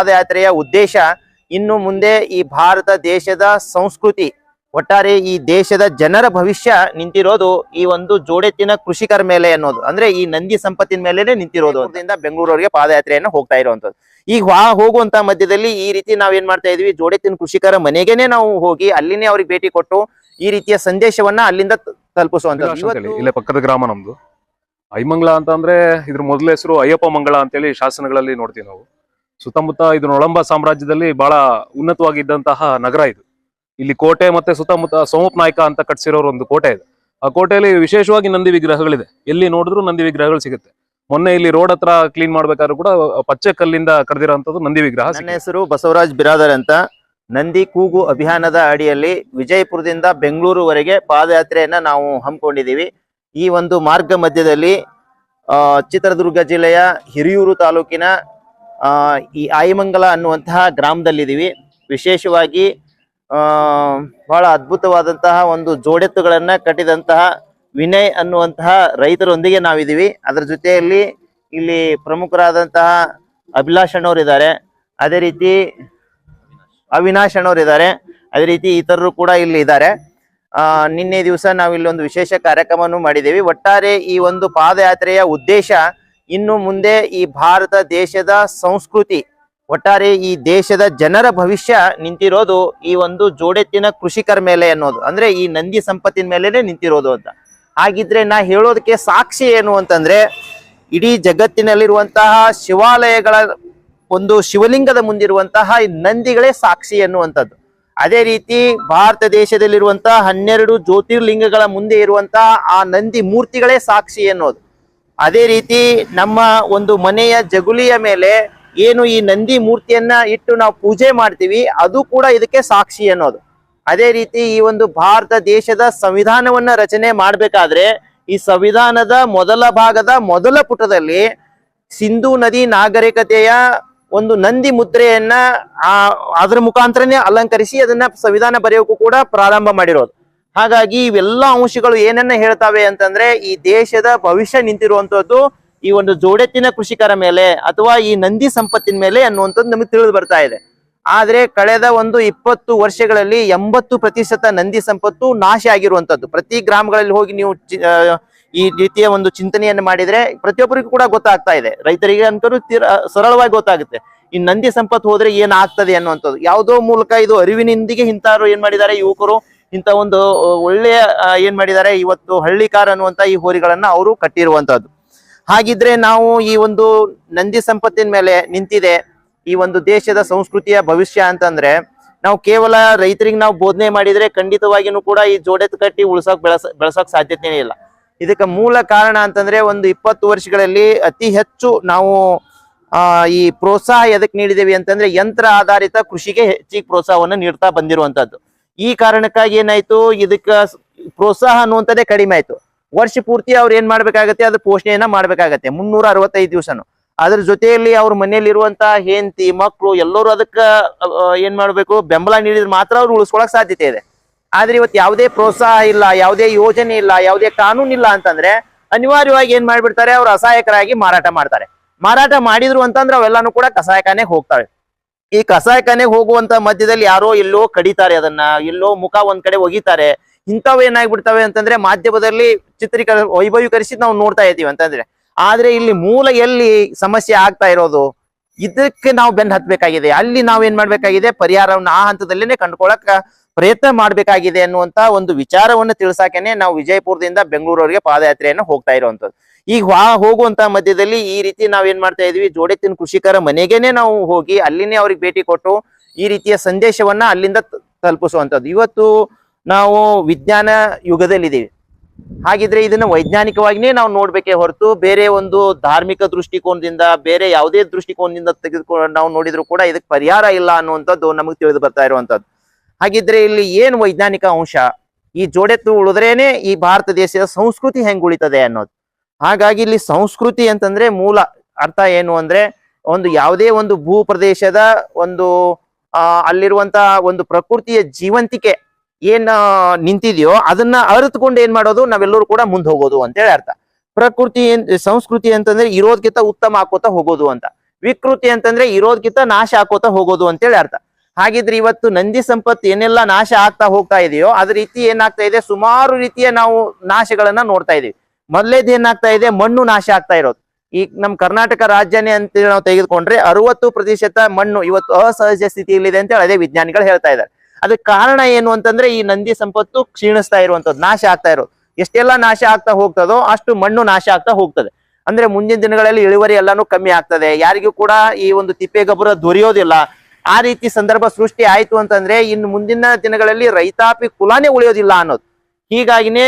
ಪಾದಯಾತ್ರೆಯ ಉದ್ದೇಶ ಇನ್ನು ಮುಂದೆ ಈ ಭಾರತ ದೇಶದ ಸಂಸ್ಕೃತಿ ಒಟ್ಟಾರೆ ಈ ದೇಶದ ಜನರ ಭವಿಷ್ಯ ನಿಂತಿರೋದು ಈ ಒಂದು ಜೋಡೆತ್ತಿನ ಕೃಷಿಕರ ಮೇಲೆ ಅನ್ನೋದು. ಅಂದ್ರೆ ಈ ನಂದಿ ಸಂಪತ್ತಿನ ಮೇಲೆನೆ ನಿಂತಿರೋದು ಅದರಿಂದ ಬೆಂಗಳೂರವರಿಗೆ ಪಾದಯಾತ್ರೆಯನ್ನು ಹೋಗ್ತಾ ಇರುವಂತದ್ದು ಈಗ ವಾ ಹೋಗುವಂತ ಮಧ್ಯದಲ್ಲಿ ಈ ರೀತಿ ನಾವ್ ಏನ್ ಮಾಡ್ತಾ ಇದೀವಿ ಜೋಡೆತ್ತಿನ ಕೃಷಿಕರ ಮನೆಗೇನೆ ನಾವು ಹೋಗಿ ಅಲ್ಲಿನೇ ಅವ್ರಿಗೆ ಭೇಟಿ ಕೊಟ್ಟು ಈ ರೀತಿಯ ಸಂದೇಶವನ್ನ ಅಲ್ಲಿಂದ ತಲುಪಿಸುವಂತ ತಲುಪಿಸುವಂತದ್ದು ಇಲ್ಲೇ ಪಕ್ಕದ ಗ್ರಾಮ ನಮ್ದು. ಐಮಂಗ್ಲ ಅಂತ ಅಂದ್ರೆ ಇದ್ರ ಮೊದಲ ಹೆಸರು ಅಯ್ಯಪ್ಪ ಮಂಗಳ ಅಂತೇಳಿ ಶಾಸನಗಳಲ್ಲಿ ನೋಡ್ತೀವಿ ನಾವು. ಸುತ್ತಮುತ್ತ ಇದು ನೊಳಂಬ ಸಾಮ್ರಾಜ್ಯದಲ್ಲಿ ಬಹಳ ಉನ್ನತವಾಗಿದ್ದಂತಹ ನಗರ ಇದು. ಇಲ್ಲಿ ಕೋಟೆ ಮತ್ತೆ ಸುತ್ತಮುತ್ತ ಸೋಮಪ್ ನಾಯ್ಕ ಅಂತ ಕಟ್ಸಿರೋರು ಒಂದು ಕೋಟೆ ಇದೆ. ಆ ಕೋಟೆಯಲ್ಲಿ ವಿಶೇಷವಾಗಿ ನಂದಿ ವಿಗ್ರಹಗಳಿದೆ. ಎಲ್ಲಿ ನೋಡಿದ್ರು ನಂದಿ ವಿಗ್ರಹಗಳು ಸಿಗುತ್ತೆ. ಮೊನ್ನೆ ಇಲ್ಲಿ ರೋಡ್ ಹತ್ರ ಕ್ಲೀನ್ ಮಾಡ್ಬೇಕಾದ್ರೂ ಕೂಡ ಪಚ್ಚೆ ಕಲ್ಲಿಂದ ಕಡ್ದಿರೋಂಥದ್ದು ನಂದಿ ವಿಗ್ರಹ ನನ್ನ ಹೆಸರು ಬಸವರಾಜ್ ಬಿರಾದರ್ ಅಂತ. ನಂದಿ ಕೂಗು ಅಭಿಯಾನದ ಅಡಿಯಲ್ಲಿ ವಿಜಯಪುರದಿಂದ ಬೆಂಗಳೂರುವರೆಗೆ ಪಾದಯಾತ್ರೆಯನ್ನ ನಾವು ಹಮ್ಮಿಕೊಂಡಿದ್ದೀವಿ. ಈ ಒಂದು ಮಾರ್ಗ ಮಧ್ಯದಲ್ಲಿ ಆ, ಚಿತ್ರದುರ್ಗ ಜಿಲ್ಲೆಯ ಹಿರಿಯೂರು ತಾಲೂಕಿನ ಈ ಆಯಿಮಂಗಲ ಅನ್ನುವಂತಹ ಗ್ರಾಮದಲ್ಲಿದ್ದೀವಿ. ವಿಶೇಷವಾಗಿ, ಆ, ಬಹಳ ಅದ್ಭುತವಾದಂತಹ ಒಂದು ಜೋಡೆತ್ತುಗಳನ್ನ ಕಟ್ಟಿದಂತಹ ವಿನಯ್ ಅನ್ನುವಂತಹ ರೈತರೊಂದಿಗೆ ನಾವಿದ್ದೀವಿ. ಅದರ ಜೊತೆಯಲ್ಲಿ ಇಲ್ಲಿ ಪ್ರಮುಖರಾದಂತಹ ಅಭಿಲಾಷ್ ಅಣ್ಣವ್ರು ಇದ್ದಾರೆ ಅದೇ ರೀತಿ ಅವಿನಾಶ್ ಅಣ್ಣವ್ರು ಇದ್ದಾರೆ ಅದೇ ರೀತಿ ಇತರರು ಕೂಡ ಇಲ್ಲಿ ಇದ್ದಾರೆ. ಆ, ನಿನ್ನೆ ದಿವಸ ನಾವು ಇಲ್ಲಿ ಒಂದು ವಿಶೇಷ ಕಾರ್ಯಕ್ರಮವನ್ನು ಮಾಡಿದ್ದೇವೆ. ಒಟ್ಟಾರೆ ಈ ಒಂದು ಪಾದಯಾತ್ರೆಯ ಉದ್ದೇಶ ಇನ್ನು ಮುಂದೆ ಈ ಭಾರತ ದೇಶದ ಸಂಸ್ಕೃತಿ, ಒಟ್ಟಾರೆ ಈ ದೇಶದ ಜನರ ಭವಿಷ್ಯ ನಿಂತಿರೋದು ಈ ಒಂದು ಜೋಡೆತ್ತಿನ ಕೃಷಿಕರ ಮೇಲೆ ಅನ್ನೋದು. ಅಂದ್ರೆ ಈ ನಂದಿ ಸಂಪತ್ತಿನ ಮೇಲೆನೆ ನಿಂತಿರೋದು ಅಂತ. ಹಾಗಿದ್ರೆ ನಾ ಹೇಳೋದಕ್ಕೆ ಸಾಕ್ಷಿ ಏನು ಅಂತಂದ್ರೆ, ಇಡೀ ಜಗತ್ತಿನಲ್ಲಿರುವಂತಹ ಶಿವಾಲಯಗಳ ಒಂದು ಶಿವಲಿಂಗದ ಮುಂದಿರುವಂತಹ ಈ ನಂದಿಗಳೇ ಸಾಕ್ಷಿ ಎನ್ನುವಂಥದ್ದು. ಅದೇ ರೀತಿ ಭಾರತ ದೇಶದಲ್ಲಿರುವಂತಹ ಹನ್ನೆರಡು ಜ್ಯೋತಿರ್ಲಿಂಗಗಳ ಮುಂದೆ ಇರುವಂತಹ ಆ ನಂದಿ ಮೂರ್ತಿಗಳೇ ಸಾಕ್ಷಿ ಎನ್ನುವುದು. ಅದೇ ರೀತಿ ನಮ್ಮ ಒಂದು ಮನೆಯ ಜಗುಲಿಯ ಮೇಲೆ ಏನು ಈ ನಂದಿ ಮೂರ್ತಿಯನ್ನ ಇಟ್ಟು ನಾವು ಪೂಜೆ ಮಾಡ್ತೀವಿ, ಅದು ಕೂಡ ಇದಕ್ಕೆ ಸಾಕ್ಷಿ ಅನ್ನೋದು. ಅದೇ ರೀತಿ ಈ ಒಂದು ಭಾರತ ದೇಶದ ಸಂವಿಧಾನವನ್ನ ರಚನೆ ಮಾಡಬೇಕಾದ್ರೆ ಈ ಸಂವಿಧಾನದ ಮೊದಲ ಭಾಗದ ಮೊದಲ ಪುಟದಲ್ಲಿ ಸಿಂಧೂ ನದಿ ನಾಗರಿಕತೆಯ ಒಂದು ನಂದಿ ಮುದ್ರೆಯನ್ನ ಆ, ಅದರ ಮುಖಾಂತರನೇ ಅಲಂಕರಿಸಿ ಅದನ್ನ ಸಂವಿಧಾನ ಬರೆಯೋಕ್ಕೂ ಕೂಡ ಪ್ರಾರಂಭ ಮಾಡಿರೋದು. ಹಾಗಾಗಿ ಇವೆಲ್ಲ ಅಂಶಗಳು ಏನನ್ನ ಹೇಳ್ತಾವೆ ಅಂತಂದ್ರೆ ಈ ದೇಶದ ಭವಿಷ್ಯ ನಿಂತಿರುವಂತದ್ದು ಈ ಒಂದು ಜೋಡೆತ್ತಿನ ಕೃಷಿಕರ ಮೇಲೆ ಅಥವಾ ಈ ನಂದಿ ಸಂಪತ್ತಿನ ಮೇಲೆ ಅನ್ನುವಂಥದ್ದು ನಮಗೆ ತಿಳಿದು ಬರ್ತಾ ಇದೆ. ಆದ್ರೆ ಕಳೆದ ಒಂದು ಇಪ್ಪತ್ತು ವರ್ಷಗಳಲ್ಲಿ ಎಂಬತ್ತು ಪ್ರತಿಶತ ನಂದಿ ಸಂಪತ್ತು ನಾಶ ಆಗಿರುವಂತದ್ದು. ಪ್ರತಿ ಗ್ರಾಮಗಳಲ್ಲಿ ಹೋಗಿ ನೀವು ಈ ರೀತಿಯ ಒಂದು ಚಿಂತನೆಯನ್ನು ಮಾಡಿದ್ರೆ ಪ್ರತಿಯೊಬ್ಬರಿಗೂ ಕೂಡ ಗೊತ್ತಾಗ್ತಾ ಇದೆ. ರೈತರಿಗೆ ಅಂತರೂ ತೀರ, ಸರಳವಾಗಿ ಗೊತ್ತಾಗುತ್ತೆ. ಈ ನಂದಿ ಸಂಪತ್ತು ಹೋದ್ರೆ ಏನಾಗ್ತದೆ ಅನ್ನುವಂಥದ್ದು. ಯಾವುದೋ ಮೂಲಕ ಇದು ಅರಿವಿನೊಂದಿಗೆ ಇಂಥವ್ರು ಏನ್ ಮಾಡಿದ್ದಾರೆ ಯುವಕರು? ಇಂಥ ಒಂದು ಒಳ್ಳೆಯ ಏನ್ ಮಾಡಿದ್ದಾರೆ? ಇವತ್ತು ಹಳ್ಳಿಕಾರ್ ಅನ್ನುವಂತ ಈ ಹೋರಿಗಳನ್ನ ಅವರು ಕಟ್ಟಿರುವಂತದ್ದು ಹಾಗಿದ್ರೆ ನಾವು ಈ ಒಂದು ನಂದಿ ಸಂಪತ್ತಿನ ಮೇಲೆ ನಿಂತಿದೆ. ಈ ಒಂದು ದೇಶದ ಸಂಸ್ಕೃತಿಯ ಭವಿಷ್ಯ ಅಂತಂದ್ರೆ, ನಾವು ಕೇವಲ ರೈತರಿಗೆ ನಾವು ಬೋಧನೆ ಮಾಡಿದ್ರೆ ಖಂಡಿತವಾಗಿನೂ ಕೂಡ ಈ ಜೋಡೆತ್ ಕಟ್ಟಿ ಉಳ್ಸಕ್ ಬೆಳಸ, ಬೆಳಸಕ್ ಸಾಧ್ಯತೆನೇ ಇಲ್ಲ. ಇದಕ್ಕೆ ಮೂಲ ಕಾರಣ ಅಂತಂದ್ರೆ ಒಂದು ಇಪ್ಪತ್ತು ವರ್ಷಗಳಲ್ಲಿ ಅತಿ ಹೆಚ್ಚು ನಾವು, ಆ, ಈ ಪ್ರೋತ್ಸಾಹ ಎದಕ್ ನೀಡಿದ್ದೇವೆ ಅಂತಂದ್ರೆ ಯಂತ್ರ ಆಧಾರಿತ ಕೃಷಿಗೆ ಹೆಚ್ಚಿಗೆ ಪ್ರೋತ್ಸಾಹವನ್ನು ನೀಡ್ತಾ ಬಂದಿರುವಂತದ್ದು ಈ ಕಾರಣಕ್ಕಾಗಿ ಏನಾಯ್ತು? ಇದಕ್ಕ ಪ್ರೋತ್ಸಾಹ ಅನ್ನುವಂಥದ್ದೇ ಕಡಿಮೆ ಆಯ್ತು. ವರ್ಷ ಪೂರ್ತಿ ಅವ್ರು ಏನ್ ಮಾಡ್ಬೇಕಾಗತ್ತೆ? ಅದ್ರ ಪೋಷಣೆಯನ್ನ ಮಾಡ್ಬೇಕಾಗತ್ತೆ. ಮುನ್ನೂರ ಅರವತ್ತೈದು ದಿವಸನು. ಅದ್ರ ಜೊತೆಯಲ್ಲಿ ಅವ್ರ ಮನೆಯಲ್ಲಿರುವಂತ ಹೆಂಡತಿ ಮಕ್ಕಳು ಎಲ್ಲರೂ ಅದಕ್ಕ ಏನ್ ಮಾಡ್ಬೇಕು? ಬೆಂಬಲ ನೀಡಿದ್ರೆ ಮಾತ್ರ ಅವ್ರು ಉಳಿಸ್ಕೊಳಕ್ ಸಾಧ್ಯತೆ ಇದೆ. ಆದ್ರೆ ಇವತ್ತು ಯಾವುದೇ ಪ್ರೋತ್ಸಾಹ ಇಲ್ಲ, ಯಾವುದೇ ಯೋಜನೆ ಇಲ್ಲ, ಯಾವುದೇ ಕಾನೂನು ಇಲ್ಲ ಅಂತಂದ್ರೆ ಅನಿವಾರ್ಯವಾಗಿ ಏನ್ ಮಾಡ್ಬಿಡ್ತಾರೆ? ಅವ್ರು ಅಸಹಾಯಕರಾಗಿ ಮಾರಾಟ ಮಾಡ್ತಾರೆ. ಮಾರಾಟ ಮಾಡಿದ್ರು ಅಂತಂದ್ರೆ ಅವೆಲ್ಲಾನು ಕೂಡ ಕಸಾಯಕಾನೆ ಹೋಗ್ತವೆ. ಈ ಕಸಾಯಖಾನೆಗೆ ಹೋಗುವಂತ ಮಧ್ಯದಲ್ಲಿ ಯಾರೋ ಎಲ್ಲೋ ಕಡಿತಾರೆ ಅದನ್ನ, ಎಲ್ಲೋ ಮುಖ ಒಂದ್ ಕಡೆ ಒಗಿತಾರೆ. ಇಂಥವ್ ಏನಾಗ್ಬಿಡ್ತವೆ ಅಂತಂದ್ರೆ ಮಾಧ್ಯಮದಲ್ಲಿ ಚಿತ್ರೀಕರ ವೈಭವೀಕರಿಸಿ ನಾವು ನೋಡ್ತಾ ಇದ್ದೀವಿ ಅಂತಂದ್ರೆ. ಆದ್ರೆ ಇಲ್ಲಿ ಮೂಲ ಎಲ್ಲಿ ಸಮಸ್ಯೆ ಆಗ್ತಾ ಇರೋದು, ಇದಕ್ಕೆ ನಾವು ಬೆನ್ ಹತ್ಬೇಕಾಗಿದೆ. ಅಲ್ಲಿ ನಾವ್ ಏನ್ ಮಾಡ್ಬೇಕಾಗಿದೆ? ಪರಿಹಾರವನ್ನು ಆ ಹಂತದಲ್ಲೇನೆ ಕಂಡುಕೊಳ್ಳಕ ಪ್ರಯತ್ನ ಮಾಡಬೇಕಾಗಿದೆ ಅನ್ನುವಂತ ಒಂದು ವಿಚಾರವನ್ನ ತಿಳಿಸಾಕೇನೆ ನಾವು ವಿಜಯಪುರದಿಂದ ಬೆಂಗಳೂರವರಿಗೆ ಪಾದಯಾತ್ರೆಯನ್ನು ಹೋಗ್ತಾ ಇರುವಂತದ್ದು. ಈಗ ಹೋಗುವಂತ ಮಧ್ಯದಲ್ಲಿ ಈ ರೀತಿ ನಾವ್ ಏನ್ ಮಾಡ್ತಾ ಇದೀವಿ? ಜೋಡೆತ್ತಿನ ಕೃಷಿಕರ ಮನೆಗೇನೆ ನಾವು ಹೋಗಿ ಅಲ್ಲಿನೇ ಅವ್ರಿಗೆ ಭೇಟಿ ಕೊಟ್ಟು ಈ ರೀತಿಯ ಸಂದೇಶವನ್ನ ಅಲ್ಲಿಂದ ತಲುಪಿಸುವಂತದ್ದು. ಇವತ್ತು ನಾವು ವಿಜ್ಞಾನ ಯುಗದಲ್ಲಿದ್ದೀವಿ. ಹಾಗಿದ್ರೆ ಇದನ್ನ ವೈಜ್ಞಾನಿಕವಾಗಿನೇ ನಾವು ನೋಡ್ಬೇಕೇ ಹೊರತು ಬೇರೆ ಒಂದು ಧಾರ್ಮಿಕ ದೃಷ್ಟಿಕೋನದಿಂದ, ಬೇರೆ ಯಾವುದೇ ದೃಷ್ಟಿಕೋನದಿಂದ ತೆಗೆದುಕೊಂಡು ನಾವು ನೋಡಿದ್ರು ಕೂಡ ಇದಕ್ಕೆ ಪರಿಹಾರ ಇಲ್ಲ ಅನ್ನುವಂಥದ್ದು ನಮಗೆ ತಿಳಿದು ಬರ್ತಾ ಇರುವಂತದ್ದು. ಹಾಗಿದ್ರೆ ಇಲ್ಲಿ ಏನು ವೈಜ್ಞಾನಿಕ ಅಂಶ? ಈ ಜೋಡೆತ್ತು ಉಳಿದ್ರೇನೆ ಈ ಭಾರತ ದೇಶದ ಸಂಸ್ಕೃತಿ ಹೆಂಗ್ ಉಳಿತದೆ ಅನ್ನೋದು. ಹಾಗಾಗಿ ಇಲ್ಲಿ ಸಂಸ್ಕೃತಿ ಅಂತಂದ್ರೆ ಮೂಲ ಅರ್ಥ ಏನು ಅಂದ್ರೆ ಒಂದು ಯಾವುದೇ ಒಂದು ಭೂ ಪ್ರದೇಶದ ಒಂದು, ಆ, ಅಲ್ಲಿರುವಂತ ಒಂದು ಪ್ರಕೃತಿಯ ಜೀವಂತಿಕೆ ಏನ್ ನಿಂತಿದೆಯೋ ಅದನ್ನ ಅರಿತುಕೊಂಡು ಏನ್ ಮಾಡೋದು? ನಾವೆಲ್ಲರೂ ಕೂಡ ಮುಂದೆ ಹೋಗೋದು ಅಂತೇಳಿ ಅರ್ಥ. ಪ್ರಕೃತಿ ಸಂಸ್ಕೃತಿ ಅಂತಂದ್ರೆ ಇರೋದ್ಕಿಂತ ಉತ್ತಮ ಹಾಕೋತಾ ಹೋಗೋದು ಅಂತ. ವಿಕೃತಿ ಅಂತಂದ್ರೆ ಇರೋದ್ಕಿಂತ ನಾಶ ಆಕೋತಾ ಹೋಗೋದು ಅಂತೇಳಿ ಅರ್ಥ. ಹಾಗಿದ್ರೆ ಇವತ್ತು ನಂದಿ ಸಂಪತ್ತು ಏನೆಲ್ಲ ನಾಶ ಆಗ್ತಾ ಹೋಗ್ತಾ ಇದೆಯೋ ಅದ ರೀತಿ ಏನಾಗ್ತಾ ಇದೆ? ಸುಮಾರು ರೀತಿಯ ನಾವು ನಾಶಗಳನ್ನ ನೋಡ್ತಾ ಇದೀವಿ. ಮೊದಲೇದು ಏನಾಗ್ತಾ ಇದೆ? ಮಣ್ಣು ನಾಶ ಆಗ್ತಾ ಇರೋದು. ಈಗ ನಮ್ಮ ಕರ್ನಾಟಕ ರಾಜ್ಯನೇ ಅಂತ ನಾವು ತೆಗೆದುಕೊಂಡ್ರೆ ಅರವತ್ತು ಪ್ರತಿಶತ ಮಣ್ಣು ಇವತ್ತು ಅಸಹಜ ಸ್ಥಿತಿಯಲ್ಲಿದೆ ಅಂತ ಹೇಳಿ ವಿಜ್ಞಾನಿಗಳು ಹೇಳ್ತಾ ಇದ್ದಾರೆ. ಅದಕ್ಕೆ ಕಾರಣ ಏನು ಅಂತಂದ್ರೆ ಈ ನಂದಿ ಸಂಪತ್ತು ಕ್ಷೀಣಿಸ್ತಾ ಇರುವಂತದ್ದು ನಾಶ ಆಗ್ತಾ ಇರೋದು. ಎಷ್ಟೆಲ್ಲ ನಾಶ ಆಗ್ತಾ ಹೋಗ್ತದೋ ಅಷ್ಟು ಮಣ್ಣು ನಾಶ ಆಗ್ತಾ ಹೋಗ್ತದೆ. ಅಂದ್ರೆ ಮುಂದಿನ ದಿನಗಳಲ್ಲಿ ಇಳುವರಿ ಎಲ್ಲಾನು ಕಮ್ಮಿ ಆಗ್ತದೆ. ಯಾರಿಗೂ ಕೂಡ ಈ ಒಂದು ತಿಪ್ಪೆ ಗೊಬ್ಬರ ದೊರೆಯೋದಿಲ್ಲ. ಆ ರೀತಿ ಸಂದರ್ಭ ಸೃಷ್ಟಿ ಆಯ್ತು ಅಂತಂದ್ರೆ ಇನ್ನು ಮುಂದಿನ ದಿನಗಳಲ್ಲಿ ರೈತಾಪಿ ಕುಲಾನೇ ಉಳಿಯೋದಿಲ್ಲ ಅನ್ನೋದು. ಹೀಗಾಗಿನೇ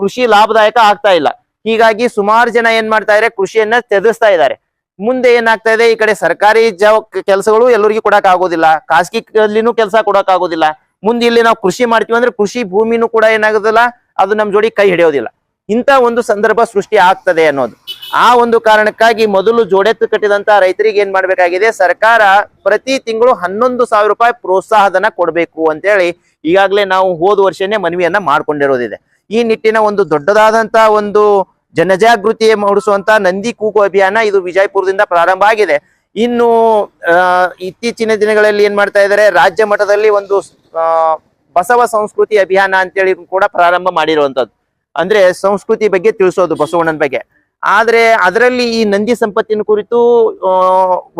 ಕೃಷಿ ಲಾಭದಾಯಕ ಆಗ್ತಾ ಇಲ್ಲ. ಹೀಗಾಗಿ ಸುಮಾರು ಜನ ಏನ್ ಮಾಡ್ತಾ ಇದಾರೆ, ಕೃಷಿಯನ್ನ ತ್ಯಜಿಸ್ತಾ ಇದ್ದಾರೆ ಮುಂದೆ ಏನಾಗ್ತಾ ಇದೆ, ಈ ಕಡೆ ಸರ್ಕಾರಿ ಜವ ಕೆಲಸಗಳು ಎಲ್ಲರಿಗೂ ಕೊಡಕ್ ಆಗೋದಿಲ್ಲ ಖಾಸಗಿ ಅಲ್ಲಿನೂ ಕೆಲಸ ಕೊಡಕ್ ಆಗೋದಿಲ್ಲ ಮುಂದೆ ಇಲ್ಲಿ ನಾವು ಕೃಷಿ ಮಾಡ್ತೀವಿ ಅಂದ್ರೆ ಕೃಷಿ ಭೂಮಿನೂ ಕೂಡ ಏನಾಗೋದಿಲ್ಲ, ಅದು ನಮ್ ಜೋಡಿ ಕೈ ಹಿಡಿಯೋದಿಲ್ಲ. ಇಂಥ ಒಂದು ಸಂದರ್ಭ ಸೃಷ್ಟಿ ಆಗ್ತದೆ ಅನ್ನೋದು. ಆ ಒಂದು ಕಾರಣಕ್ಕಾಗಿ ಮೊದಲು ಜೋಡೆತ್ತು ಕಟ್ಟಿದಂತ ರೈತರಿಗೆ ಏನ್ ಮಾಡ್ಬೇಕಾಗಿದೆ? ಸರ್ಕಾರ ಪ್ರತಿ ತಿಂಗಳು ಹನ್ನೊಂದು ಸಾವಿರ ರೂಪಾಯಿ ಪ್ರೋತ್ಸಾಹಧನ ಕೊಡಬೇಕು ಅಂತೇಳಿ ಈಗಾಗಲೇ ನಾವು ಹೋದ ವರ್ಷನೇ ಮನವಿಯನ್ನ ಮಾಡ್ಕೊಂಡಿರೋದಿದೆ. ಈ ನಿಟ್ಟಿನ ಒಂದು ದೊಡ್ಡದಾದಂತ ಒಂದು ಜನಜಾಗೃತಿ ಮೂಡಿಸುವಂತ ನಂದಿ ಕೂಗು ಅಭಿಯಾನ ಇದು ವಿಜಯಪುರದಿಂದ ಪ್ರಾರಂಭ ಆಗಿದೆ. ಇನ್ನು ಇತ್ತೀಚಿನ ದಿನಗಳಲ್ಲಿ ಏನ್ ಮಾಡ್ತಾ ಇದ್ದಾರೆ? ರಾಜ್ಯ ಮಟ್ಟದಲ್ಲಿ ಒಂದು ಬಸವ ಸಂಸ್ಕೃತಿ ಅಭಿಯಾನ ಅಂತೇಳಿ ಕೂಡ ಪ್ರಾರಂಭ ಮಾಡಿರುವಂತದ್ದು. ಅಂದ್ರೆ ಸಂಸ್ಕೃತಿ ಬಗ್ಗೆ ತಿಳಿಸೋದು ಬಸವಣ್ಣನ ಬಗ್ಗೆ. ಆದ್ರೆ ಅದರಲ್ಲಿ ಈ ನಂದಿ ಸಂಪತ್ತಿನ ಕುರಿತು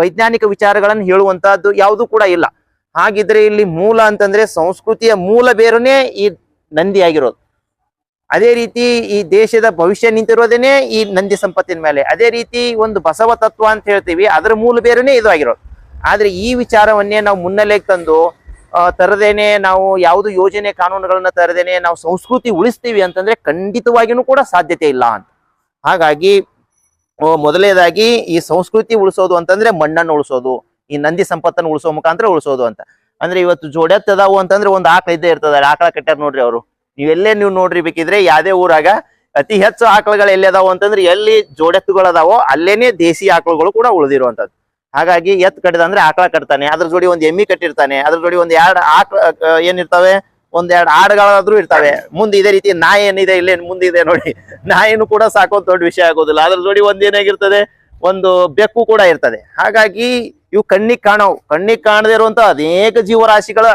ವೈಜ್ಞಾನಿಕ ವಿಚಾರಗಳನ್ನು ಹೇಳುವಂತಹದ್ದು ಯಾವುದು ಕೂಡ ಇಲ್ಲ. ಹಾಗಿದ್ರೆ ಇಲ್ಲಿ ಮೂಲ ಅಂತಂದ್ರೆ ಸಂಸ್ಕೃತಿಯ ಮೂಲ ಬೇರುನೇ ಈ ನಂದಿ ಆಗಿರೋದು. ಅದೇ ರೀತಿ ಈ ದೇಶದ ಭವಿಷ್ಯ ನಿಂತಿರೋದೇನೆ ಈ ನಂದಿ ಸಂಪತ್ತಿನ ಮೇಲೆ. ಅದೇ ರೀತಿ ಒಂದು ಬಸವ ತತ್ವ ಅಂತ ಹೇಳ್ತೀವಿ, ಅದರ ಮೂಲ ಬೇರುನೇ ಇದು ಆಗಿರೋದು. ಆದ್ರೆ ಈ ವಿಚಾರವನ್ನೇ ನಾವು ಮುನ್ನೆಲೆಗೆ ತಂದು ತರದೇನೆ ನಾವು ಯಾವುದು ಯೋಜನೆ ಕಾನೂನುಗಳನ್ನ ತರದೇನೆ ನಾವು ಸಂಸ್ಕೃತಿ ಉಳಿಸ್ತೀವಿ ಅಂತಂದ್ರೆ ಖಂಡಿತವಾಗಿಯೂ ಕೂಡ ಸಾಧ್ಯತೆ ಇಲ್ಲ ಅಂತ. ಹಾಗಾಗಿ ಮೊದಲನೇದಾಗಿ ಈ ಸಂಸ್ಕೃತಿ ಉಳಿಸೋದು ಅಂತಂದ್ರೆ ಮಣ್ಣನ್ನು ಉಳಿಸೋದು, ಈ ನಂದಿ ಸಂಪತ್ತನ್ನು ಉಳಿಸೋ ಮುಖಾಂತರ ಉಳಿಸೋದು ಅಂತ. ಅಂದ್ರೆ ಇವತ್ತು ಜೋಡೆತ್ ಅದಾವು ಅಂತಂದ್ರೆ ಒಂದು ಆಕಳ ಇದ್ದೇ ಇರ್ತದ, ಆಕಳ ಕಟ್ಟಾರ ನೋಡ್ರಿ ಅವರು. ನೀವೆಲ್ಲೇ ನೀವು ನೋಡ್ರಿ ಬೇಕಿದ್ರೆ ಯಾವ್ದೇ ಊರಾಗ ಅತಿ ಹೆಚ್ಚು ಆಕಳುಗಳು ಎಲ್ಲಿ ಅದಾವು ಅಂತಂದ್ರೆ ಎಲ್ಲಿ ಜೋಡೆತ್ತುಗಳು ಅದಾವೋ ಅಲ್ಲೇನೆ ದೇಸಿ ಆಕಳುಗಳು ಕೂಡ ಉಳಿದಿರುವಂತದ್ದು ಹಾಗಾಗಿ ಎತ್ ಕಟ್ಟಿದ ಅಂದ್ರೆ ಆಕಳ ಕಟ್ತಾನೆ, ಅದ್ರ ಜೋಡಿ ಒಂದ್ ಎಮ್ಮಿ ಕಟ್ಟಿರ್ತಾನೆ, ಅದ್ರ ಜೋಡಿ ಒಂದ್ ಎರಡು ಆಕಳ ಏನಿರ್ತಾವೆ? ಒಂದ್ ಎರಡ್ ಆಡುಗಳಾದ್ರೂ ಇರ್ತವೆ. ಮುಂದೆ ಇದೇ ರೀತಿ ನಾಯಿ ಏನಿದೆ, ಇಲ್ಲೇ ಮುಂದಿದೆ ನೋಡಿ. ನಾಯಿನೂ ಕೂಡ ಸಾಕೋ ದೊಡ್ಡ ವಿಷಯ ಆಗೋದಿಲ್ಲ. ಅದ್ರ ಜೋಡಿ ಒಂದೇನಾಗಿರ್ತದೆ ಒಂದು ಬೆಕ್ಕು ಕೂಡ ಇರ್ತದೆ. ಹಾಗಾಗಿ ಇವು ಕಣ್ಣಿಗೆ ಕಾಣವು. ಕಣ್ಣಿಗೆ ಕಾಣದೇ ಇರುವಂತ ಅನೇಕ ಜೀವರಾಶಿಗಳ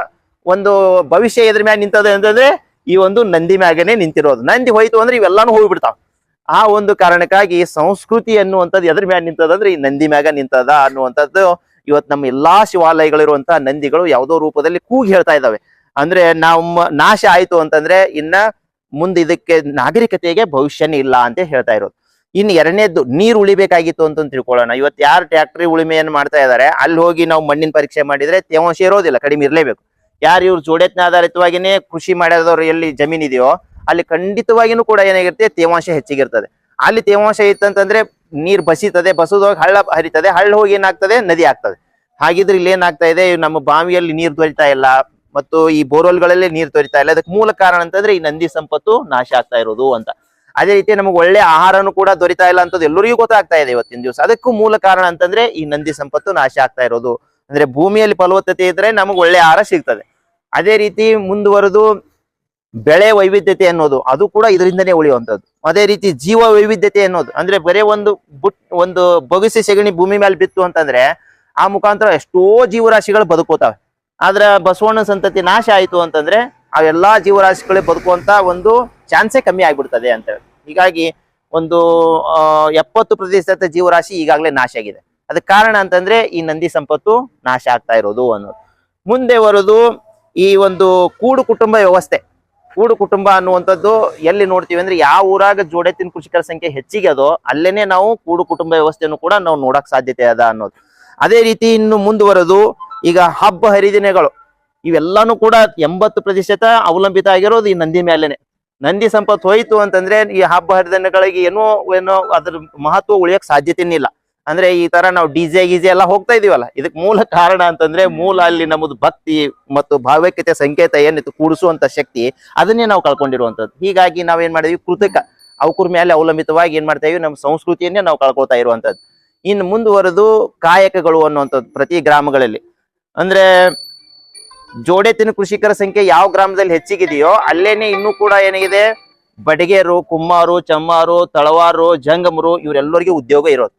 ಒಂದು ಭವಿಷ್ಯ ಎದ್ರ ಮ್ಯಾಗ ನಿಂತದೆ ಅಂತಂದ್ರೆ ಈ ಒಂದು ನಂದಿ ಮ್ಯಾಗನೆ ನಿಂತಿರೋದು. ನಂದಿ ಹೋಯ್ತು ಅಂದ್ರೆ ಇವೆಲ್ಲಾನು ಹೋಗ್ಬಿಡ್ತಾವ. ಆ ಒಂದು ಕಾರಣಕ್ಕಾಗಿ ಸಂಸ್ಕೃತಿ ಅನ್ನುವಂಥದ್ದು ಎದ್ರ ಮ್ಯಾಗ ನಿಂತದಂದ್ರೆ ಈ ನಂದಿ ಮ್ಯಾಗ ನಿಂತದ ಅನ್ನುವಂಥದ್ದು ಇವತ್ತು ನಮ್ಮ ಎಲ್ಲಾ ಶಿವಾಲಯಗಳಿರುವಂತಹ ನಂದಿಗಳು ಯಾವುದೋ ರೂಪದಲ್ಲಿ ಕೂಗಿ ಹೇಳ್ತಾ ಇದಾವೆ ಅಂದ್ರೆ ನಮ್ಮ ನಾಶ ಆಯ್ತು ಅಂತಂದ್ರೆ ಇನ್ನ ಮುಂದೆ ಇದಕ್ಕೆ ನಾಗರಿಕತೆಗೆ ಭವಿಷ್ಯನೇ ಇಲ್ಲ ಅಂತ ಹೇಳ್ತಾ ಇರೋದು. ಇನ್ನು ಎರಡನೇದ್ದು ನೀರು ಉಳಿಬೇಕಾಗಿತ್ತು ಅಂತ ತಿಳ್ಕೊಳ್ಳೋಣ. ಇವತ್ತು ಯಾರು ಟ್ಯಾಕ್ಟ್ರಿ ಉಳಿಮೆಯನ್ನು ಮಾಡ್ತಾ ಇದ್ದಾರೆ ಅಲ್ಲಿ ಹೋಗಿ ನಾವು ಮಣ್ಣಿನ ಪರೀಕ್ಷೆ ಮಾಡಿದ್ರೆ ತೇವಾಂಶ ಇರೋದಿಲ್ಲ, ಕಡಿಮೆ ಇರಲೇಬೇಕು. ಯಾರು ಇವ್ರು ಜೋಡೆತ್ನ ಆಧಾರಿತವಾಗಿನೇ ಕೃಷಿ ಮಾಡಿದವರು ಎಲ್ಲಿ ಜಮೀನ್ ಇದೆಯೋ, ಅಲ್ಲಿ ಖಂಡಿತವಾಗಿನೂ ಕೂಡ ಏನಾಗಿರುತ್ತೆ, ತೇವಾಂಶ ಹೆಚ್ಚಿಗಿರ್ತದೆ. ಅಲ್ಲಿ ತೇವಾಂಶ ಇತ್ತಂತಂದ್ರೆ ನೀರು ಬಸಿತದೆ ಬಸೋದಾಗ ಹಳ್ಳ ಹರಿತದೆ, ಹಳ್ಳ ಹೋಗಿ ಏನಾಗ್ತದೆ, ನದಿ ಆಗ್ತದೆ. ಹಾಗಿದ್ರೆ ಇಲ್ಲಿ ಏನಾಗ್ತಾ ಇದೆ ನಮ್ಮ ಬಾವಿಯಲ್ಲಿ ನೀರು ದೊರಿತಾ ಇಲ್ಲ ಮತ್ತು ಈ ಬೋರ್ವೆಲ್ಗಳಲ್ಲಿ ನೀರು ದೊರಿತಾ ಇಲ್ಲ. ಅದಕ್ಕೆ ಮೂಲ ಕಾರಣ ಅಂತಂದ್ರೆ ಈ ನಂದಿ ಸಂಪತ್ತು ನಾಶ ಆಗ್ತಾ ಇರೋದು ಅಂತ. ಅದೇ ರೀತಿ ನಮಗೆ ಒಳ್ಳೆ ಆಹಾರನು ಕೂಡ ದೊರಿತಾ ಇಲ್ಲ ಅಂತದ್ದು ಎಲ್ಲರಿಗೂ ಗೊತ್ತಾಗ್ತಾ ಇದೆ ಇವತ್ತಿನ ದಿವಸ. ಅದಕ್ಕೂ ಮೂಲ ಕಾರಣ ಅಂತಂದ್ರೆ ಈ ನಂದಿ ಸಂಪತ್ತು ನಾಶ ಆಗ್ತಾ ಇರೋದು. ಅಂದ್ರೆ ಭೂಮಿಯಲ್ಲಿ ಫಲವತ್ತತೆ ಇದ್ರೆ ನಮಗೆ ಒಳ್ಳೆ ಆಹಾರ ಸಿಗ್ತದೆ. ಅದೇ ರೀತಿ ಮುಂದುವರೆದು ಬೆಳೆ ವೈವಿಧ್ಯತೆ ಅನ್ನೋದು, ಅದು ಕೂಡ ಇದರಿಂದನೇ ಉಳಿಯುವಂಥದ್ದು. ಅದೇ ರೀತಿ ಜೀವ ವೈವಿಧ್ಯತೆ ಅನ್ನೋದು, ಅಂದ್ರೆ ಬರೇ ಒಂದು ಬುಟ್, ಒಂದು ಬೊಗಸೆ ಸೆಗಣಿ ಭೂಮಿ ಮೇಲೆ ಬಿತ್ತು ಅಂತಂದ್ರೆ ಆ ಮುಖಾಂತರ ಎಷ್ಟೋ ಜೀವರಾಶಿಗಳು ಬದುಕೋತಾವೆ ಆದ್ರ ಬಸವಣ್ಣ ಸಂತತಿ ನಾಶ ಆಯಿತು ಅಂತಂದ್ರೆ ಅವೆಲ್ಲಾ ಜೀವರಾಶಿಗಳೇ ಬದುಕುವಂತ ಒಂದು ಚಾನ್ಸೇ ಕಮ್ಮಿ ಆಗ್ಬಿಡ್ತದೆ ಅಂತ ಹೇಳಿ. ಹೀಗಾಗಿ ಒಂದು ಎಪ್ಪತ್ತು ಪ್ರತಿಶತ ಜೀವರಾಶಿ ಈಗಾಗಲೇ ನಾಶ ಆಗಿದೆ. ಅದಕ್ಕೆ ಕಾರಣ ಅಂತಂದ್ರೆ ಈ ನಂದಿ ಸಂಪತ್ತು ನಾಶ ಆಗ್ತಾ ಇರೋದು ಅನ್ನೋದು. ಮುಂದೆ ಬರೋದು ಈ ಒಂದು ಕೂಡು ಕುಟುಂಬ ವ್ಯವಸ್ಥೆ. ಕೂಡು ಕುಟುಂಬ ಅನ್ನುವಂಥದ್ದು ಎಲ್ಲಿ ನೋಡ್ತೀವಿ ಅಂದ್ರೆ ಯಾವ ಊರಾಗ ಜೋಡೆತ್ತಿನ ಕೃಷಿಕರ ಸಂಖ್ಯೆ ಹೆಚ್ಚಿಗೆ ಅದೋ ಅಲ್ಲೇನೆ ನಾವು ಕೂಡು ಕುಟುಂಬ ವ್ಯವಸ್ಥೆಯನ್ನು ಕೂಡ ನಾವು ನೋಡಕ್ ಸಾಧ್ಯತೆ ಅದ ಅನ್ನೋದು. ಅದೇ ರೀತಿ ಇನ್ನು ಮುಂದುವರೆದು ಈಗ ಹಬ್ಬ ಹರಿದಿನಗಳು, ಇವೆಲ್ಲಾನು ಕೂಡ ಎಂಬತ್ತು ಪ್ರತಿಶತ ಅವಲಂಬಿತ ಆಗಿರೋದು ಈ ನಂದಿ ಮೇಲೆನೆ ನಂದಿ ಸಂಪತ್ತು ಹೋಯ್ತು ಅಂತಂದ್ರೆ ಈ ಹಬ್ಬ ಹರಿದಿನಗಳಿಗೆ ಏನೋ ಏನೋ ಅದ್ರ ಮಹತ್ವ ಉಳಿಯಕ್ ಸಾಧ್ಯತೆನೇ ಇಲ್ಲ ಅಂದ್ರೆ ಈ ತರ ನಾವು ಡಿಜೆ ಗಿಜೆ ಎಲ್ಲ ಹೋಗ್ತಾ ಇದೀವಲ್ಲ, ಇದಕ್ ಮೂಲ ಕಾರಣ ಅಂತಂದ್ರೆ ಮೂಲ ಅಲ್ಲಿ ನಮ್ಮದು ಭಕ್ತಿ ಮತ್ತು ಭಾವೈಕ್ಯತೆ, ಸಂಕೇತ ಏನಿತ್ತು ಕೂಡಿಸುವಂತ ಶಕ್ತಿ, ಅದನ್ನೇ ನಾವು ಕಳ್ಕೊಂಡಿರುವಂತದ್ದು. ಹೀಗಾಗಿ ನಾವೇನ್ ಮಾಡಿದ್ವಿ, ಕೃತಕ ಅವಕುರ್ ಮೇಲೆ ಅವಲಂಬಿತವಾಗಿ ಏನ್ ಮಾಡ್ತಾ ಇದೀವಿ, ನಮ್ಮ ಸಂಸ್ಕೃತಿಯನ್ನೇ ನಾವು ಕಳ್ಕೊಳ್ತಾ ಇರುವಂತದ್ದು. ಇನ್ನು ಮುಂದುವರೆದು ಕಾಯಕಗಳು ಅನ್ನುವಂಥದ್ದು ಪ್ರತಿ ಗ್ರಾಮಗಳಲ್ಲಿ. ಅಂದ್ರೆ ಜೋಡೆತ್ತಿನ ಕೃಷಿಕರ ಸಂಖ್ಯೆ ಯಾವ ಗ್ರಾಮದಲ್ಲಿ ಹೆಚ್ಚಿಗಿದೆಯೋ ಅಲ್ಲೇನೆ ಇನ್ನೂ ಕೂಡ ಏನಾಗಿದೆ ಬಡಿಗೇರು, ಕುಮ್ಮಾರು, ಚಮ್ಮಾರು, ತಳವಾರು, ಜಂಗಮರು ಇವರೆಲ್ಲರಿಗೂ ಉದ್ಯೋಗ ಇರೋದು.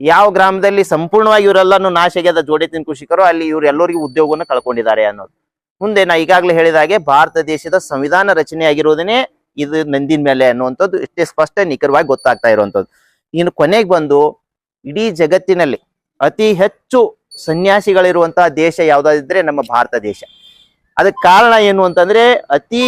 ಯಾವ ಗ್ರಾಮದಲ್ಲಿ ಸಂಪೂರ್ಣವಾಗಿ ಇವರೆಲ್ಲನೂ ನಾಶ ಆಗ್ಯದ ಜೋಡೆತ್ತಿನ ಕೃಷಿಕರು ಅಲ್ಲಿ ಇವರೆಲ್ಲರಿಗೂ ಉದ್ಯೋಗವನ್ನು ಕಳ್ಕೊಂಡಿದ್ದಾರೆ ಅನ್ನೋದು. ಮುಂದೆ ನಾ ಈಗಾಗಲೇ ಹೇಳಿದ ಹಾಗೆ ಭಾರತ ದೇಶದ ಸಂವಿಧಾನ ರಚನೆ ಆಗಿರೋದನ್ನೇ ಇದು ನಂದಿನ ಮೇಲೆ ಅನ್ನುವಂಥದ್ದು. ಇಷ್ಟೇ ಸ್ಪಷ್ಟ, ನಿಖರವಾಗಿ ಗೊತ್ತಾಗ್ತಾ ಇರುವಂಥದ್ದು. ಇನ್ನು ಕೊನೆಗೆ ಬಂದು ಇಡೀ ಜಗತ್ತಿನಲ್ಲಿ ಅತಿ ಹೆಚ್ಚು ಸನ್ಯಾಸಿಗಳಿರುವಂತಹ ದೇಶ ಯಾವುದಾದ್ರೆ ನಮ್ಮ ಭಾರತ ದೇಶ. ಅದಕ್ಕೆ ಕಾರಣ ಏನು ಅಂತಂದ್ರೆ ಅತಿ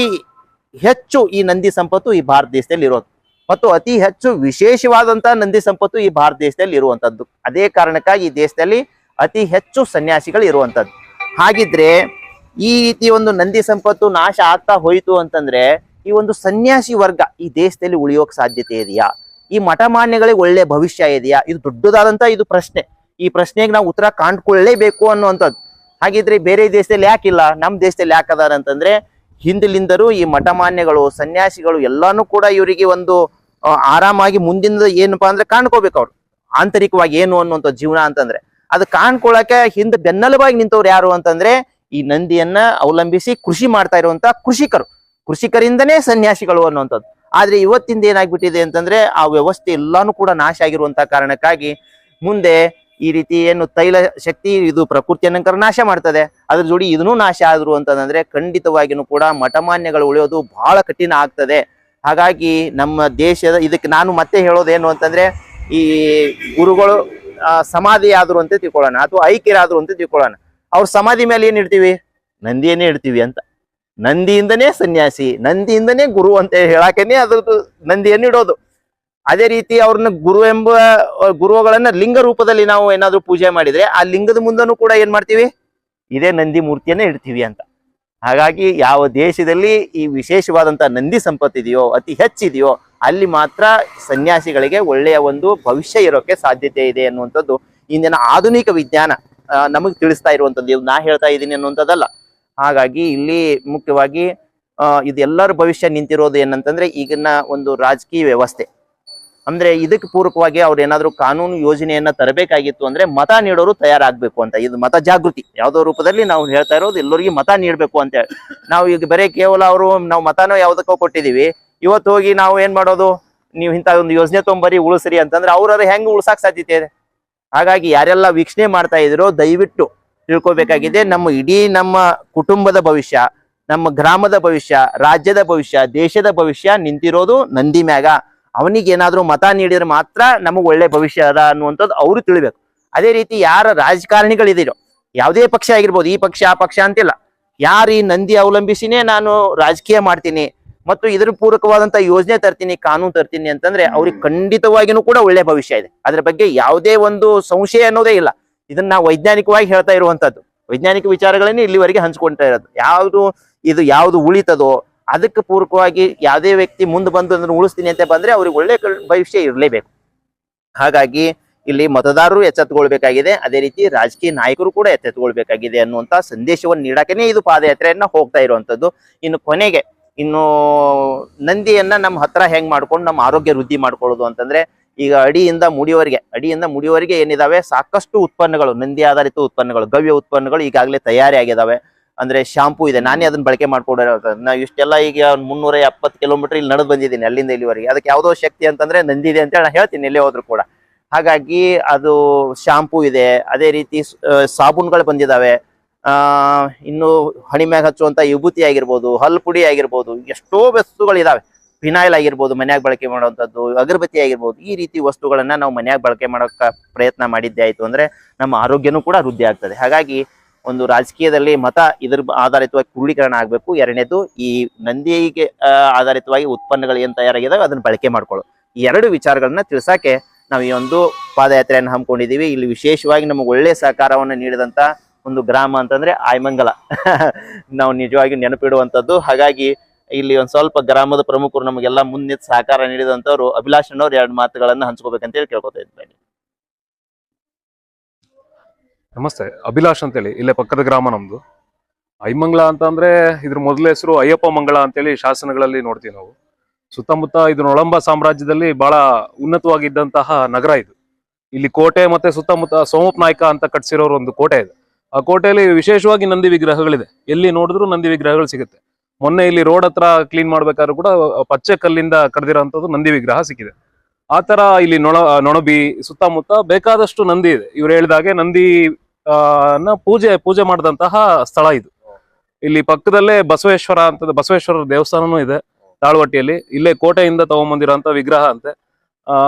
ಹೆಚ್ಚು ಈ ನಂದಿ ಸಂಪತ್ತು ಈ ಭಾರತ ದೇಶದಲ್ಲಿ ಇರೋದು. ಮತ್ತು ಅತಿ ಹೆಚ್ಚು ವಿಶೇಷವಾದಂತಹ ನಂದಿ ಸಂಪತ್ತು ಈ ಭಾರತ ದೇಶದಲ್ಲಿ ಇರುವಂತದ್ದು ಅದೇ ಕಾರಣಕ್ಕಾಗಿ ಈ ದೇಶದಲ್ಲಿ ಅತಿ ಹೆಚ್ಚು ಸನ್ಯಾಸಿಗಳು ಇರುವಂತದ್ದು ಹಾಗಿದ್ರೆ ಈ ರೀತಿ ಒಂದು ನಂದಿ ಸಂಪತ್ತು ನಾಶ ಆಗ್ತಾ ಹೋಯಿತು ಅಂತಂದ್ರೆ ಈ ಒಂದು ಸನ್ಯಾಸಿ ವರ್ಗ ಈ ದೇಶದಲ್ಲಿ ಉಳಿಯೋಕ್ ಸಾಧ್ಯತೆ ಇದೆಯಾ? ಈ ಮಠಮಾನ್ಯಗಳಿಗೆ ಒಳ್ಳೆ ಭವಿಷ್ಯ ಇದೆಯಾ? ಇದು ದೊಡ್ಡದಾದಂತ ಇದು ಪ್ರಶ್ನೆ. ಈ ಪ್ರಶ್ನೆಗೆ ನಾವು ಉತ್ತರ ಕಾಣ್ಕೊಳ್ಳೇಬೇಕು ಅನ್ನುವಂಥದ್ದು. ಹಾಗಿದ್ರೆ ಬೇರೆ ದೇಶದಲ್ಲಿ ಯಾಕಿಲ್ಲ ನಮ್ಮ ದೇಶದಲ್ಲಿ ಯಾಕದಾರ ಅಂತಂದ್ರೆ ಹಿಂದಿಲಿಂದರೂ ಈ ಮಠಮಾನ್ಯಗಳು, ಸನ್ಯಾಸಿಗಳು ಎಲ್ಲಾನು ಕೂಡ ಇವರಿಗೆ ಒಂದು ಆರಾಮಾಗಿ ಮುಂದಿನ ಏನಪ್ಪಾ ಅಂದ್ರೆ ಕಾಣ್ಕೋಬೇಕು ಅವ್ರು. ಆಂತರಿಕವಾಗಿ ಏನು ಅನ್ನುವಂಥ ಜೀವನ ಅಂತಂದ್ರೆ. ಅದು ಕಾಣ್ಕೊಳಕ್ಕೆ ಹಿಂದೆ ಬೆನ್ನೆಲುಬಾಗಿ ನಿಂತವ್ರು ಯಾರು ಅಂತಂದ್ರೆ ಈ ನಂದಿಯನ್ನ ಅವಲಂಬಿಸಿ ಕೃಷಿ ಮಾಡ್ತಾ ಇರುವಂತ ಕೃಷಿಕರು. ಕೃಷಿಕರಿಂದನೇ ಸನ್ಯಾಸಿಗಳು ಅನ್ನುವಂಥದ್ದು. ಆದ್ರೆ ಇವತ್ತಿಂದ ಏನಾಗ್ಬಿಟ್ಟಿದೆ ಅಂತಂದ್ರೆ ಆ ವ್ಯವಸ್ಥೆ ಎಲ್ಲಾನು ಕೂಡ ನಾಶ ಆಗಿರುವಂತ ಕಾರಣಕ್ಕಾಗಿ ಮುಂದೆ ಈ ರೀತಿ ಏನು ತೈಲ ಶಕ್ತಿ ಇದು ಪ್ರಕೃತಿಯನ್ನಂಕರ ನಾಶ ಮಾಡ್ತದೆ. ಅದ್ರ ಜೋಡಿ ಇದನ್ನೂ ನಾಶ ಆದ್ರು ಅಂತಂದ್ರೆ ಖಂಡಿತವಾಗಿನೂ ಕೂಡ ಮಠಮಾನ್ಯಗಳು ಉಳಿಯೋದು ಬಹಳ ಕಠಿಣ ಆಗ್ತದೆ. ಹಾಗಾಗಿ ನಮ್ಮ ದೇಶದ ಇದಕ್ಕೆ ನಾನು ಮತ್ತೆ ಹೇಳೋದೇನು ಅಂತಂದ್ರೆ ಈ ಗುರುಗಳು ಸಮಾಧಿ ಆದ್ರು ಅಂತ ತಿಳ್ಕೊಳ್ಳೋಣ ಅಥವಾ ಐಕ್ಯರಾದ್ರು ಅಂತ ತಿಳ್ಕೊಳ್ಳೋಣ. ಅವ್ರ ಸಮಾಧಿ ಮೇಲೆ ಏನ್ ಇಡ್ತೀವಿ? ನಂದಿಯನ್ನೇ ಇಡ್ತೀವಿ ಅಂತ. ನಂದಿಯಿಂದನೇ ಸನ್ಯಾಸಿ, ನಂದಿಯಿಂದನೇ ಗುರು ಅಂತ ಹೇಳಾಕೇನೆ ಅದ್ರದ್ದು ನಂದಿಯನ್ನು ಇಡೋದು. ಅದೇ ರೀತಿ ಅವ್ರನ್ನ ಗುರು ಎಂಬ, ಗುರುಗಳನ್ನ ಲಿಂಗ ರೂಪದಲ್ಲಿ ನಾವು ಏನಾದ್ರೂ ಪೂಜೆ ಮಾಡಿದ್ರೆ ಆ ಲಿಂಗದ ಮುಂದನೂ ಕೂಡ ಏನ್ ಮಾಡ್ತೀವಿ? ಇದೇ ನಂದಿ ಮೂರ್ತಿಯನ್ನ ಇಡ್ತೀವಿ ಅಂತ. ಹಾಗಾಗಿ ಯಾವ ದೇಶದಲ್ಲಿ ಈ ವಿಶೇಷವಾದಂತಹ ನಂದಿ ಸಂಪತ್ತಿದೆಯೋ ಅತಿ ಹೆಚ್ಚಿದೆಯೋ, ಅಲ್ಲಿ ಮಾತ್ರ ಸನ್ಯಾಸಿಗಳಿಗೆ ಒಳ್ಳೆಯ ಒಂದು ಭವಿಷ್ಯ ಇರೋಕೆ ಸಾಧ್ಯತೆ ಇದೆ ಅನ್ನುವಂಥದ್ದು ಇಂದಿನ ಆಧುನಿಕ ವಿಜ್ಞಾನ ನಮಗೆ ತಿಳಿಸ್ತಾ ಇರುವಂಥದ್ದು. ನಾ ಹೇಳ್ತಾ ಇದ್ದೀನಿ ಅನ್ನುವಂಥದ್ದಲ್ಲ. ಹಾಗಾಗಿ ಇಲ್ಲಿ ಮುಖ್ಯವಾಗಿ ಇದೆಲ್ಲರ ಭವಿಷ್ಯ ನಿಂತಿರೋದು ಏನಂತಂದ್ರೆ ಈಗಿನ ಒಂದು ರಾಜಕೀಯ ವ್ಯವಸ್ಥೆ. ಅಂದ್ರೆ ಇದಕ್ಕೆ ಪೂರಕವಾಗಿ ಅವ್ರು ಏನಾದ್ರು ಕಾನೂನು ಯೋಜನೆಯನ್ನ ತರಬೇಕಾಗಿತ್ತು ಅಂದ್ರೆ ಮತ ನೀಡೋರು ತಯಾರಾಗ್ಬೇಕು ಅಂತ. ಇದು ಮತ ಜಾಗೃತಿ. ಯಾವ್ದೋ ರೂಪದಲ್ಲಿ ನಾವು ಹೇಳ್ತಾ ಇರೋದು ಎಲ್ಲರಿಗೂ ಮತ ನೀಡಬೇಕು ಅಂತ ಹೇಳಿ. ನಾವು ಈಗ ಬರೀ ಕೇವಲ ಅವರು ನಾವು ಮತನೋ ಯಾವ್ದಕ್ಕೋ ಕೊಟ್ಟಿದೀವಿ ಇವತ್ತು ಹೋಗಿ ನಾವು ಏನ್ ಮಾಡೋದು? ನೀವು ಇಂಥ ಒಂದು ಯೋಜನೆ ತೊಂಬರಿ ಉಳಿಸ್ರಿ ಅಂತಂದ್ರೆ ಅವ್ರ ಹೆಂಗ್ ಉಳ್ಸಾಕ್ ಸಾಧ್ಯತೆ ಇದೆ? ಹಾಗಾಗಿ ಯಾರೆಲ್ಲ ವೀಕ್ಷಣೆ ಮಾಡ್ತಾ ಇದ್ರೋ ದಯವಿಟ್ಟು ತಿಳ್ಕೊಬೇಕಾಗಿದೆ. ನಮ್ಮ ಇಡೀ ನಮ್ಮ ಕುಟುಂಬದ ಭವಿಷ್ಯ, ನಮ್ಮ ಗ್ರಾಮದ ಭವಿಷ್ಯ, ರಾಜ್ಯದ ಭವಿಷ್ಯ, ದೇಶದ ಭವಿಷ್ಯ ನಿಂತಿರೋದು ನಂದಿ ಮ್ಯಾಗ. ಅವನಿಗೆ ಏನಾದ್ರೂ ಮತ ನೀಡಿದ್ರೆ ಮಾತ್ರ ನಮಗೆ ಒಳ್ಳೆ ಭವಿಷ್ಯ ಅದ ಅನ್ನುವಂಥದ್ದು ಅವರು ತಿಳಿಬೇಕು. ಅದೇ ರೀತಿ ಯಾರ ರಾಜಕಾರಣಿಗಳಿದಿರೋ ಯಾವುದೇ ಪಕ್ಷ ಆಗಿರ್ಬೋದು, ಈ ಪಕ್ಷ, ಆ ಪಕ್ಷ ಅಂತಿಲ್ಲ. ಯಾರು ಈ ನಂದಿ ಅವಲಂಬಿಸಿನೇ ನಾನು ರಾಜಕೀಯ ಮಾಡ್ತೀನಿ ಮತ್ತು ಇದರ ಪೂರಕವಾದಂತ ಯೋಜನೆ ತರ್ತೀನಿ, ಕಾನೂನು ತರ್ತೀನಿ ಅಂತಂದ್ರೆ ಅವ್ರಿಗೆ ಖಂಡಿತವಾಗಿನೂ ಕೂಡ ಒಳ್ಳೆ ಭವಿಷ್ಯ ಇದೆ. ಅದ್ರ ಬಗ್ಗೆ ಯಾವುದೇ ಒಂದು ಸಂಶಯ ಅನ್ನೋದೇ ಇಲ್ಲ. ಇದನ್ನ ವೈಜ್ಞಾನಿಕವಾಗಿ ಹೇಳ್ತಾ ಇರುವಂತದ್ದು ವೈಜ್ಞಾನಿಕ ವಿಚಾರಗಳನ್ನೇ ಇಲ್ಲಿವರೆಗೆ ಹಂಚ್ಕೊಂತಾ ಇರೋದು. ಯಾವುದು, ಇದು ಯಾವುದು ಉಳಿತದೋ ಅದಕ್ಕೆ ಪೂರಕವಾಗಿ ಯಾವುದೇ ವ್ಯಕ್ತಿ ಮುಂದೆ ಬಂದು ಅದನ್ನು ಉಳಿಸ್ತೀನಿ ಅಂತ ಬಂದ್ರೆ ಅವ್ರಿಗೆ ಒಳ್ಳೆ ಭವಿಷ್ಯ ಇರಲೇಬೇಕು. ಹಾಗಾಗಿ ಇಲ್ಲಿ ಮತದಾರರು ಎಚ್ಚೆತ್ತುಕೊಳ್ಬೇಕಾಗಿದೆ ಅದೇ ರೀತಿ ರಾಜಕೀಯ ನಾಯಕರು ಕೂಡ ಎಚ್ಚೆತ್ತುಕೊಳ್ಬೇಕಾಗಿದೆ ಅನ್ನುವಂತ ಸಂದೇಶವನ್ನು ನೀಡಕನೇ ಇದು ಪಾದಯಾತ್ರೆಯನ್ನ ಹೋಗ್ತಾ ಇರುವಂತದ್ದು. ಇನ್ನು ಕೊನೆಗೆ ಇನ್ನು ನಂದಿಯನ್ನ ನಮ್ಮ ಹತ್ರ ಹೆಂಗ್ ಮಾಡ್ಕೊಂಡು ನಮ್ಮ ಆರೋಗ್ಯ ವೃದ್ಧಿ ಮಾಡ್ಕೊಳ್ಳೋದು ಅಂತಂದ್ರೆ ಈಗ ಅಡಿಯಿಂದ ಮುಡಿಯವರೆಗೆ ಅಡಿಯಿಂದ ಮುಡಿಯವರೆಗೆ ಏನಿದಾವೆ? ಸಾಕಷ್ಟು ಉತ್ಪನ್ನಗಳು, ನಂದಿ ಆಧಾರಿತ ಉತ್ಪನ್ನಗಳು, ಗವ್ಯ ಉತ್ಪನ್ನಗಳು ಈಗಾಗಲೇ ತಯಾರಿ ಆಗಿದಾವೆ ಅಂದ್ರೆ ಶಾಂಪೂ ಇದೆ. ನಾನೇ ಅದನ್ನ ಬಳಕೆ ಮಾಡ್ಕೊಡೋದು ನಾ ಇಷ್ಟೆಲ್ಲ ಈಗ ಮುನ್ನೂರ ಎಪ್ಪತ್ತು ಕಿಲೋಮೀಟರ್ ಇಲ್ಲಿ ನಡೆದು ಬಂದಿದ್ದೀನಿ ಅಲ್ಲಿಂದ ಇಲ್ಲಿವರೆಗೆ. ಅದಕ್ಕೆ ಯಾವುದೋ ಶಕ್ತಿ ಅಂತಂದ್ರೆ ನಂದಿದೆ ಅಂತ ನಾನು ಹೇಳ್ತೀನಿ, ಎಲ್ಲೇ ಹೋದ್ರು ಕೂಡ. ಹಾಗಾಗಿ ಅದು ಶಾಂಪೂ ಇದೆ. ಅದೇ ರೀತಿ ಸಾಬೂನ್ಗಳು ಬಂದಿದಾವೆ. ಆ, ಇನ್ನು ಹಣಿಮ್ಯಾಗ ಹಚ್ಚುವಂತ ವಿಭೂತಿ ಆಗಿರ್ಬೋದು ಹಲ್ಲು ಪುಡಿ ಆಗಿರ್ಬೋದು, ಎಷ್ಟೋ ವಸ್ತುಗಳಿದಾವೆ. ಫಿನಾಯ್ಲ್ ಆಗಿರ್ಬೋದು ಮನ್ಯಾಗ ಬಳಕೆ ಮಾಡುವಂಥದ್ದು, ಅಗರಬತ್ತಿ ಆಗಿರ್ಬೋದು, ಈ ರೀತಿ ವಸ್ತುಗಳನ್ನ ನಾವು ಮನ್ಯಾಗ ಬಳಕೆ ಮಾಡೋಕ ಪ್ರಯತ್ನ ಮಾಡಿದ್ದೆ ಆಯ್ತು ಅಂದ್ರೆ ನಮ್ಮ ಆರೋಗ್ಯನೂ ಕೂಡ ವೃದ್ಧಿ ಆಗ್ತದೆ. ಹಾಗಾಗಿ ಒಂದು ರಾಜಕೀಯದಲ್ಲಿ ಮತ ಇದ್ರ ಆಧಾರಿತವಾಗಿ ಕ್ರೋಢೀಕರಣ ಆಗಬೇಕು. ಎರಡನೇದು ಈ ನಂದಿಗೆ ಆಧಾರಿತವಾಗಿ ಉತ್ಪನ್ನಗಳು ಏನ್ ತಯಾರಾಗಿದಾವೆ ಅದನ್ನ ಬಳಕೆ ಮಾಡ್ಕೊಳ್ಳೋ ಈ ಎರಡು ವಿಚಾರಗಳನ್ನ ತಿಳಿಸಕ್ಕೆ ನಾವು ಈ ಒಂದು ಪಾದಯಾತ್ರೆಯನ್ನು ಹಮ್ಮಿಕೊಂಡಿದೀವಿ ಇಲ್ಲಿ ವಿಶೇಷವಾಗಿ ನಮಗೆ ಒಳ್ಳೆ ಸಹಕಾರವನ್ನು ನೀಡಿದಂತ ಒಂದು ಗ್ರಾಮ ಅಂತಂದ್ರೆ ಆಯ್ಮಂಗಲ. ನಾವು ನಿಜವಾಗಿ ನೆನಪಿಡುವಂಥದ್ದು. ಹಾಗಾಗಿ ಇಲ್ಲಿ ಒಂದು ಸ್ವಲ್ಪ ಗ್ರಾಮದ ಪ್ರಮುಖರು ನಮಗೆಲ್ಲ ಮುಂದಿನ ಸಹಕಾರ ನೀಡಿದಂಥವ್ರು ಅಭಿಲಾಷ್ ಅನ್ನೋರು ಎರಡು ಮಾತುಗಳನ್ನು ಹಂಚ್ಕೋಬೇಕಂತ ಹೇಳಿ ಕೇಳ್ಕೊತಾ ಇದ್ದೇನೆ. ನಮಸ್ತೆ. ಅಭಿಲಾಷ್ ಅಂತೇಳಿ, ಇಲ್ಲೇ ಪಕ್ಕದ ಗ್ರಾಮ ನಮ್ದು. ಐಮಂಗ್ಲ ಅಂತ ಅಂದ್ರೆ ಇದ್ರ ಮೊದಲ ಹೆಸರು ಅಯ್ಯಪ್ಪ ಮಂಗಳ ಅಂತೇಳಿ ಶಾಸನಗಳಲ್ಲಿ ನೋಡ್ತೀವಿ ನಾವು. ಸುತ್ತಮುತ್ತ ಇದು ನೊಳಂಬ ಸಾಮ್ರಾಜ್ಯದಲ್ಲಿ ಬಹಳ ಉನ್ನತವಾಗಿದ್ದಂತಹ ನಗರ ಇದು. ಇಲ್ಲಿ ಕೋಟೆ ಮತ್ತೆ ಸುತ್ತಮುತ್ತ ಸೋಮಪ್ ನಾಯ್ಕ ಅಂತ ಕಟ್ಸಿರೋರು ಒಂದು ಕೋಟೆ ಇದೆ. ಆ ಕೋಟೆಯಲ್ಲಿ ವಿಶೇಷವಾಗಿ ನಂದಿ ವಿಗ್ರಹಗಳಿದೆ. ಎಲ್ಲಿ ನೋಡಿದ್ರು ನಂದಿ ವಿಗ್ರಹಗಳು ಸಿಗುತ್ತೆ. ಮೊನ್ನೆ ಇಲ್ಲಿ ರೋಡ್ ಹತ್ರ ಕ್ಲೀನ್ ಮಾಡ್ಬೇಕಾದ್ರೂ ಕೂಡ ಪಚ್ಚೆ ಕಲ್ಲಿಂದ ಕಡ್ದಿರೋಂಥದ್ದು ನಂದಿ ವಿಗ್ರಹ ಸಿಕ್ಕಿದೆ. ಆ ತರ ಇಲ್ಲಿ ನೊಣ ನೊಣಬಿ ಸುತ್ತಮುತ್ತ ಬೇಕಾದಷ್ಟು ನಂದಿ ಇದೆ. ಇವ್ರು ಹೇಳಿದಾಗೆ ನಂದಿ ನ ಪೂಜೆ ಪೂಜೆ ಮಾಡಿದಂತಹ ಸ್ಥಳ ಇದು. ಇಲ್ಲಿ ಪಕ್ಕದಲ್ಲೇ ಬಸವೇಶ್ವರ ಅಂತ ಬಸವೇಶ್ವರ ದೇವಸ್ಥಾನನೂ ಇದೆ ತಾಳ್ವಟ್ಟಿಯಲ್ಲಿ ಇಲ್ಲೇ ಕೋಟೆಯಿಂದ ತಗೊಂಬಂದಿರೋಂಥ ವಿಗ್ರಹ ಅಂತೆ.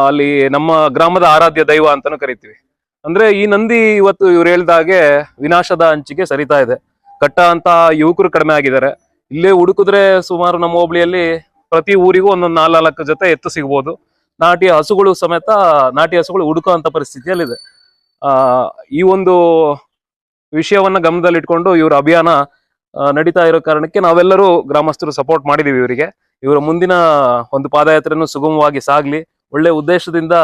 ಅಲ್ಲಿ ನಮ್ಮ ಗ್ರಾಮದ ಆರಾಧ್ಯ ದೈವ ಅಂತಾನು ಕರಿತೀವಿ. ಅಂದ್ರೆ ಈ ನಂದಿ ಇವತ್ತು ಇವ್ರು ಹೇಳ್ದಾಗೆ ವಿನಾಶದ ಅಂಚಿಗೆ ಸರಿತಾ ಇದೆ. ಕಟ್ಟ ಅಂತ ಯುವಕರು ಕಡಿಮೆ ಆಗಿದ್ದಾರೆ. ಇಲ್ಲೇ ಹುಡುಕಿದ್ರೆ ಸುಮಾರು ನಮ್ಮ ಹೋಬಳಿಯಲ್ಲಿ ಪ್ರತಿ ಊರಿಗೂ ಒಂದೊಂದು ನಾಲ್ಕು ಜೊತೆ ಎತ್ತು ಸಿಗ್ಬೋದು. ನಾಟಿ ಹಸುಗಳು ಸಮೇತ ನಾಟಿ ಹಸುಗಳು ಹುಡುಕುವಂತ ಪರಿಸ್ಥಿತಿಯಲ್ಲಿದೆ. ಆ, ಈ ಒಂದು ವಿಷಯವನ್ನ ಗಮನದಲ್ಲಿಟ್ಕೊಂಡು ಇವರ ಅಭಿಯಾನ ನಡೀತಾ ಇರೋ ಕಾರಣಕ್ಕೆ ನಾವೆಲ್ಲರೂ ಗ್ರಾಮಸ್ಥರು ಸಪೋರ್ಟ್ ಮಾಡಿದೀವಿ ಇವರಿಗೆ. ಇವರ ಮುಂದಿನ ಒಂದು ಪಾದಯಾತ್ರೆಯನ್ನು ಸುಗಮವಾಗಿ ಸಾಗ್ಲಿ. ಒಳ್ಳೆ ಉದ್ದೇಶದಿಂದ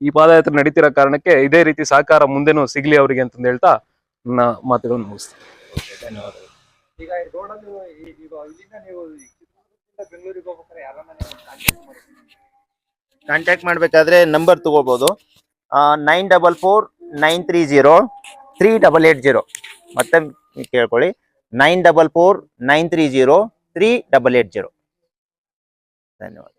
ಈ ಪಾದಯಾತ್ರೆ ನಡೀತಿರೋ ಕಾರಣಕ್ಕೆ ಇದೇ ರೀತಿ ಸಹಕಾರ ಮುಂದೆನೂ ಸಿಗ್ಲಿ ಅವರಿಗೆ ಅಂತಂದು ಹೇಳ್ತಾ ನನ್ನ ಮಾತುಗಳನ್ನು ಮುಗಿಸ್ತೀನಿ. ಬೆಂಗಳೂರಿಗೆ ಹೋಗ್ಬೇಕಾದ್ರೆ ಕಾಂಟ್ಯಾಕ್ಟ್ ಮಾಡಬೇಕಾದ್ರೆ ನಂಬರ್ ತಗೋಬಹುದು nine double four nine three zero three double eight zero ಮತ್ತೆ ಕೇಳ್ಕೊಳ್ಳಿ. Nine double four nine three zero three double eight zero ಧನ್ಯವಾದ.